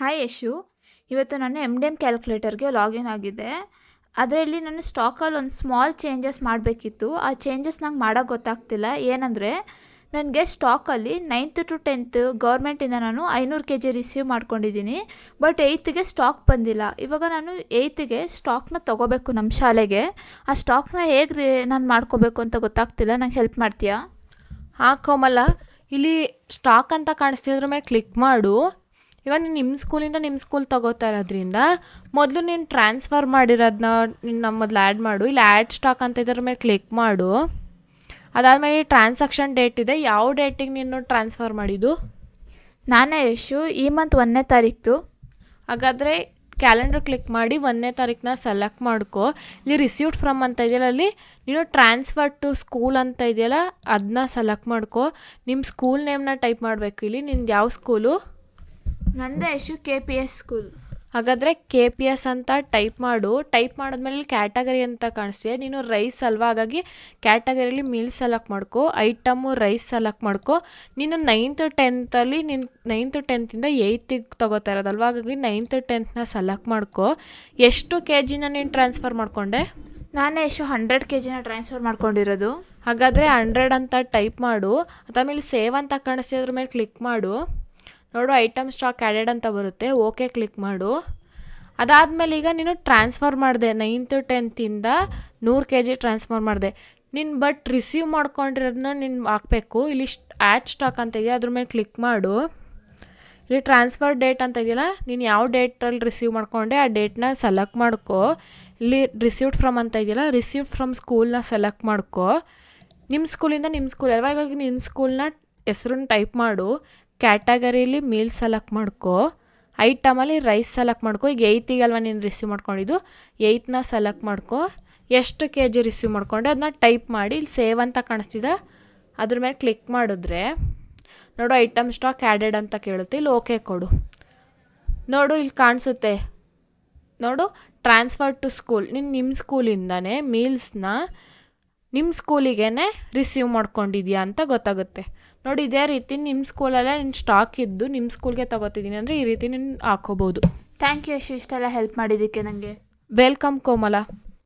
Hi Yashu ಇವತ್ತು ನಾನು M D M ಕ್ಯಾಲ್ಕುಲೇಟರ್ಗೆ ಲಾಗಿನ್ ಆಗಿದೆ. ಅದರಲ್ಲಿ ನಾನು ಸ್ಟಾಕಲ್ಲಿ ಒಂದು ಸ್ಮಾಲ್ ಚೇಂಜಸ್ ಮಾಡಬೇಕಿತ್ತು. ಆ ಚೇಂಜಸ್ ನಂಗೆ ಮಾಡೋಕ್ಕೆ ಗೊತ್ತಾಗ್ತಿಲ್ಲ. ಏನಂದರೆ, ನನಗೆ ಸ್ಟಾಕಲ್ಲಿ ನೈನ್ತ್ ಟು ಟೆಂತ್ ಗೌರ್ಮೆಂಟಿಂದ ನಾನು ಐನೂರು ಕೆ ಜಿ ರಿಸೀವ್ ಮಾಡ್ಕೊಂಡಿದ್ದೀನಿ. ಬಟ್ ಏಯ್ತ್ಗೆ ಸ್ಟಾಕ್ ಬಂದಿಲ್ಲ. ಇವಾಗ ನಾನು ಏಯ್ತ್ಗೆ ಸ್ಟಾಕ್ನ ತೊಗೋಬೇಕು ನಮ್ಮ ಶಾಲೆಗೆ. ಆ ಸ್ಟಾಕ್ನ ಹೇಗೆ ರೀ ನಾನು ಮಾಡ್ಕೋಬೇಕು ಅಂತ ಗೊತ್ತಾಗ್ತಿಲ್ಲ. ನಂಗೆ ಹೆಲ್ಪ್ ಮಾಡ್ತೀಯಾ? ಹಾಂ, ಕೋಮಲ. ಇಲ್ಲಿ ಸ್ಟಾಕ್ ಅಂತ ಕಾಣಿಸ್ತಿದ್ರ ಮೇಲೆ ಕ್ಲಿಕ್ ಮಾಡು. ಇವಾಗ ನೀನು ನಿಮ್ಮ ಸ್ಕೂಲಿಂದ ನಿಮ್ಮ ಸ್ಕೂಲ್ ತಗೋತಾ ಇರೋದ್ರಿಂದ ಮೊದಲು ನೀನು ಟ್ರಾನ್ಸ್ಫರ್ ಮಾಡಿರೋದನ್ನ ನೀನು ನಮ್ಮ ಮೊದಲು ಆ್ಯಡ್ ಮಾಡು. ಇಲ್ಲಿ ಆ್ಯಡ್ ಸ್ಟಾಕ್ ಅಂತ ಇದ್ರ ಮೇಲೆ ಕ್ಲಿಕ್ ಮಾಡು. ಅದಾದಮೇಲೆ ಟ್ರಾನ್ಸಾಕ್ಷನ್ ಡೇಟ್ ಇದೆ. ಯಾವ ಡೇಟಿಗೆ ನೀನು ಟ್ರಾನ್ಸ್ಫರ್ ಮಾಡಿದ್ದು? ನಾನೇ ಯಶು ಈ ಮಂತ್ ಒಂದನೇ ತಾರೀಕು ಹಾಗಾದರೆ ಕ್ಯಾಲೆಂಡರ್ ಕ್ಲಿಕ್ ಮಾಡಿ ಒಂದನೇ ತಾರೀಕನ್ನ ಸೆಲೆಕ್ಟ್ ಮಾಡ್ಕೊ. ಇಲ್ಲಿ ರಿಸೀವ್ಡ್ ಫ್ರಮ್ ಅಂತ ಇದೆಯಲ್ಲ ಅಲ್ಲಿ ನೀನು ಟ್ರಾನ್ಸ್ಫರ್ ಟು ಸ್ಕೂಲ್ ಅಂತ ಇದೆಯಲ್ಲ ಅದನ್ನ ಸೆಲೆಕ್ಟ್ ಮಾಡ್ಕೊ. ನಿಮ್ಮ ಸ್ಕೂಲ್ ನೇಮ್ನ ಟೈಪ್ ಮಾಡಬೇಕು ಇಲ್ಲಿ. ನಿಂದು ಯಾವ ಸ್ಕೂಲು ನಂದೇ ಹೆಸರು ಕೆ ಪಿ ಎಸ್ ಸ್ಕೂಲ್ ಹಾಗಾದರೆ ಕೆ ಪಿ ಎಸ್ ಅಂತ ಟೈಪ್ ಮಾಡು. ಟೈಪ್ ಮಾಡಿದ್ಮೇಲೆ ಕ್ಯಾಟಗರಿ ಅಂತ ಕಾಣಿಸ್ತೀಯ? ನೀನು ರೈಸ್ ಅಲ್ವಾ? ಹಾಗಾಗಿ ಕ್ಯಾಟಗರಿಲಿ ಮೀಲ್ ಸೆಲೆಕ್ಟ್ ಮಾಡ್ಕೊ. ಐಟಮು ರೈಸ್ ಸೆಲೆಕ್ಟ್ ಮಾಡ್ಕೊ. ನೀನು ನೈನ್ತ್ ಟೆಂತಲ್ಲಿ ನಿನ್ನ ನೈನ್ತ್ ಟೆಂತಿಂದ ಏಯ್ತಿಗೆ ತಗೋತಾ ಇರೋದಲ್ವ? ಹಾಗಾಗಿ ನೈನ್ತ್ ಟೆಂತ್ನ ಸೆಲೆಕ್ಟ್ ಮಾಡ್ಕೊ. ಎಷ್ಟು ಕೆ ಜಿನ ನೀನು ಟ್ರಾನ್ಸ್ಫರ್ ಮಾಡಿಕೊಂಡೆ? ನಾನೇ ಎಷ್ಟು ಹಂಡ್ರೆಡ್ ಕೆ ಜಿನ ಟ್ರಾನ್ಸ್ಫರ್ ಮಾಡ್ಕೊಂಡಿರೋದು. ಹಾಗಾದರೆ ಹಂಡ್ರೆಡ್ ಅಂತ ಟೈಪ್ ಮಾಡು. ಆಮೇಲೆ ಸೇವ್ ಅಂತ ಕಾಣಿಸ್ತಿದ್ರ ಮೇಲೆ ಕ್ಲಿಕ್ ಮಾಡು. ನೋಡು ಐಟಮ್ ಸ್ಟಾಕ್ ಆ್ಯಡೆಡ್ ಅಂತ ಬರುತ್ತೆ. ಓಕೆ ಕ್ಲಿಕ್ ಮಾಡು. ಅದಾದಮೇಲೆ ಈಗ ನೀನು ಟ್ರಾನ್ಸ್ಫರ್ ಮಾಡಿದೆ ನೈನ್ತ್ ಟೆಂತಿಂದ ನೂರು ಕೆ ಜಿ ಟ್ರಾನ್ಸ್ಫರ್ ಮಾಡಿದೆ. ನೀನು ಬಟ್ ರಿಸೀವ್ ಮಾಡ್ಕೊಂಡಿರೋದನ್ನ ನೀನು ಹಾಕಬೇಕು. ಇಲ್ಲಿ ಆ್ಯಡ್ ಸ್ಟಾಕ್ ಅಂತ ಇದೆಯಾ, ಅದ್ರ ಮೇಲೆ ಕ್ಲಿಕ್ ಮಾಡು. ಇಲ್ಲಿ ಟ್ರಾನ್ಸ್ಫರ್ ಡೇಟ್ ಅಂತ ಇದೆಯಲ್ಲ, ನೀನು ಯಾವ ಡೇಟಲ್ಲಿ ರಿಸೀವ್ ಮಾಡ್ಕೊಂಡೆ, ಆ ಡೇಟ್ನ ಸೆಲೆಕ್ಟ್ ಮಾಡ್ಕೊ. ಇಲ್ಲಿ ರಿಸೀವ್ಡ್ ಫ್ರಮ್ ಅಂತ ಇದೆಯಲ್ಲ ರಿಸೀವ್ಡ್ ಫ್ರಮ್ ಸ್ಕೂಲ್ನ ಸೆಲೆಕ್ಟ್ ಮಾಡ್ಕೊ. ನಿಮ್ಮ ಸ್ಕೂಲಿಂದ ನಿಮ್ಮ ಸ್ಕೂಲ್ ಅಲ್ವಾ ಇವಾಗ ನಿಮ್ಮ ಸ್ಕೂಲ್ನ ಹೆಸ್ರನ್ನ ಟೈಪ್ ಮಾಡು. ಕ್ಯಾಟಗರಿಲಿ ಮೀಲ್ ಸೆಲೆಕ್ಟ್ ಮಾಡ್ಕೊ. ಐಟಮಲ್ಲಿ ರೈಸ್ ಸೆಲೆಕ್ಟ್ ಮಾಡ್ಕೊ. ಈಗ ಏಯ್ತಿಗಲ್ವ ನೀನು ರಿಸೀವ್ ಮಾಡ್ಕೊಂಡಿದ್ದು? ಏಯ್ತ್ನ ಸೆಲೆಕ್ಟ್ ಮಾಡ್ಕೊ. ಎಷ್ಟು ಕೆ ಜಿ ರಿಸೀವ್ ಮಾಡ್ಕೊಂಡೆ? ಅದನ್ನ ಟೈಪ್ ಮಾಡಿ ಇಲ್ಲಿ ಸೇವ್ ಅಂತ ಕಾಣಿಸ್ತಿದೆ. ಅದ್ರ ಮೇಲೆ ಕ್ಲಿಕ್ ಮಾಡಿದ್ರೆ, ನೋಡು ಐಟಮ್ ಸ್ಟಾಕ್ ಆ್ಯಡೆಡ್ ಅಂತ ಕೇಳುತ್ತೆ. ಇಲ್ಲಿ ಓಕೆ ಕೊಡು. ನೋಡು ಇಲ್ಲಿ ಕಾಣಿಸುತ್ತೆ. ನೋಡು ಟ್ರಾನ್ಸ್ಫರ್ ಟು ಸ್ಕೂಲ್ ನೀನು ನಿಮ್ಮ ಸ್ಕೂಲಿಂದನೇ ಮೀಲ್ಸ್ನ ನಿಮ್ಮ ಸ್ಕೂಲಿಗೇ ರಿಸೀವ್ ಮಾಡ್ಕೊಂಡಿದ್ಯಾ ಅಂತ ಗೊತ್ತಾಗುತ್ತೆ. ನೋಡಿ ಇದೇ ರೀತಿ ನಿಮ್ಮ ಸ್ಕೂಲಲ್ಲೇ ನಿನ್ನ ಸ್ಟಾಕ್ ಇದ್ದು ನಿಮ್ಮ ಸ್ಕೂಲ್ಗೆ ತಗೋತಿದ್ದೀನಿ ಅಂದರೆ ಈ ರೀತಿ ನೀನು ಹಾಕೋಬೋದು. ಥ್ಯಾಂಕ್ ಯು ಯಶು ಇಷ್ಟೆಲ್ಲ ಹೆಲ್ಪ್ ಮಾಡಿದ್ದಕ್ಕೆ ನನಗೆ ವೆಲ್ಕಮ್ ಕೋಮಲ